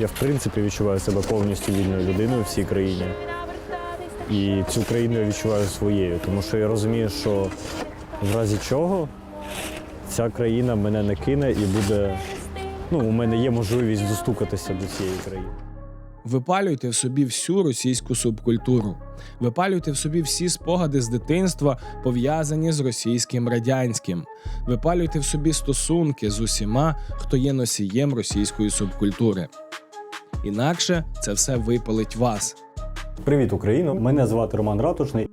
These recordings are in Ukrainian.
Я в принципі відчуваю себе повністю вільною людиною в цій країні. І цю країну я відчуваю своєю, тому що я розумію, що в разі чого ця країна мене не кине і буде. Ну, у мене є можливість достукатися до цієї країни. Випалюйте в собі всю російську субкультуру. Випалюйте в собі всі спогади з дитинства, пов'язані з російським радянським. Випалюйте в собі стосунки з усіма, хто є носієм російської субкультури. Інакше це все випалить вас. Привіт, Україно! Мене звати Роман Ратушний.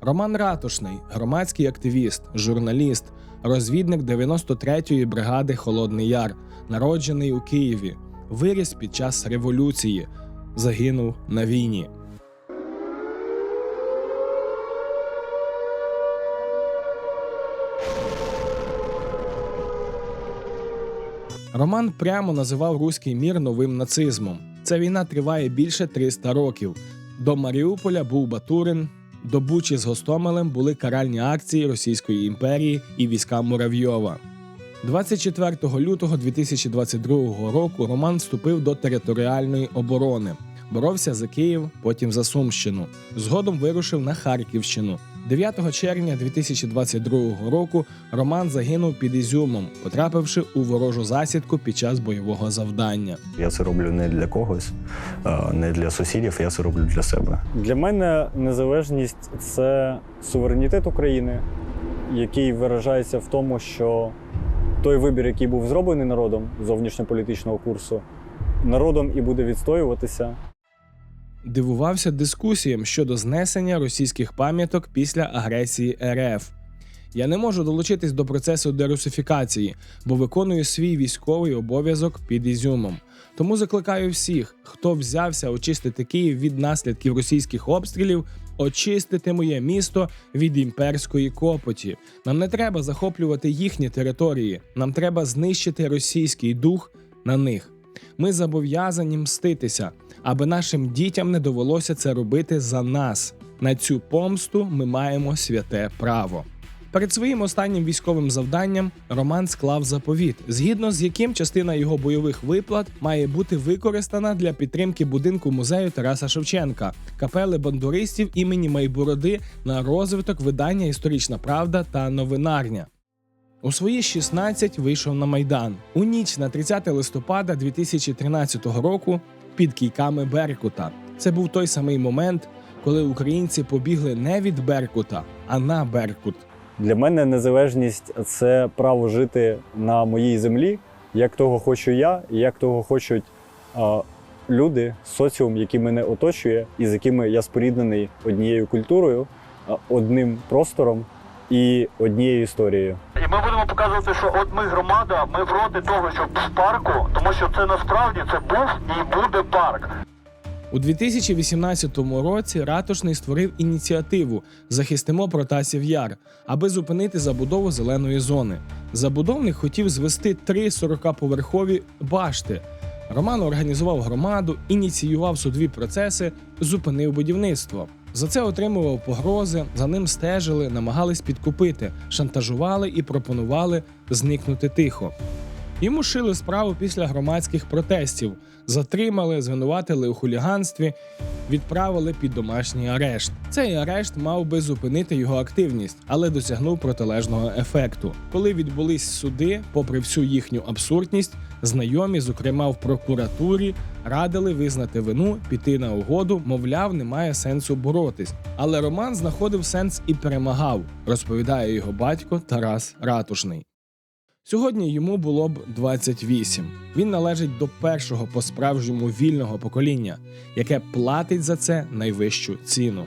Роман Ратушний, громадський активіст, журналіст, розвідник 93-ї бригади Холодний Яр, народжений у Києві, виріс під час революції, загинув на війні. Роман прямо називав руський мір новим нацизмом. Ця війна триває більше 300 років. До Маріуполя був Батурин, до Бучі з Гостомелем були каральні акції Російської імперії і війська Муравйова. 24 лютого 2022 року Роман вступив до територіальної оборони. Боровся за Київ, потім за Сумщину. Згодом вирушив на Харківщину. 9 червня 2022 року Роман загинув під Ізюмом, потрапивши у ворожу засідку під час бойового завдання. Я це роблю не для когось, не для сусідів, я це роблю для себе. Для мене незалежність це суверенітет України, який виражається в тому, що той вибір, який був зроблений народом зовнішньополітичного курсу, народом і буде відстоюватися. Дивувався дискусіям щодо знесення російських пам'яток після агресії РФ. Я не можу долучитись до процесу дерусифікації, бо виконую свій військовий обов'язок під Ізюмом. Тому закликаю всіх, хто взявся очистити Київ від наслідків російських обстрілів, очистити моє місто від імперської копоті. Нам не треба захоплювати їхні території, нам треба знищити російський дух на них. Ми зобов'язані мститися, аби нашим дітям не довелося це робити за нас. На цю помсту ми маємо святе право. Перед своїм останнім військовим завданням Роман склав заповіт, згідно з яким частина його бойових виплат має бути використана для підтримки будинку музею Тараса Шевченка, капели бандуристів імені Майбороди на розвиток видання Історична Правда та Новинарня. У свої 16 вийшов на майдан у ніч на 30 листопада 2013 року під кійками Беркута. Це був той самий момент, коли українці побігли не від Беркута, а на Беркут. Для мене незалежність це право жити на моїй землі, як того хочу я, і як того хочуть а, люди, соціум, який мене оточує, і з якими я споріднений однією культурою, одним простором і однією історією. І ми будемо показувати, що от ми громада, ми проти того, щоб в парку, тому що це насправді це був і буде парк. У 2018 році Ратушний створив ініціативу Захистимо Протасів Яр, аби зупинити забудову зеленої зони. Забудовник хотів звести три 40-поверхові башти. Роман організував громаду, ініціював судові процеси, зупинив будівництво. За це отримував погрози, за ним стежили, намагались підкупити, шантажували і пропонували зникнути тихо. Йому шили справу після громадських протестів, затримали, звинуватили у хуліганстві, відправили під домашній арешт. Цей арешт мав би зупинити його активність, але досягнув протилежного ефекту. Коли відбулись суди, попри всю їхню абсурдність, знайомі, зокрема в прокуратурі, радили визнати вину, піти на угоду, мовляв, немає сенсу боротись. Але Роман знаходив сенс і перемагав, розповідає його батько Тарас Ратушний. Сьогодні йому було б 28. Він належить до першого по-справжньому вільного покоління, яке платить за це найвищу ціну.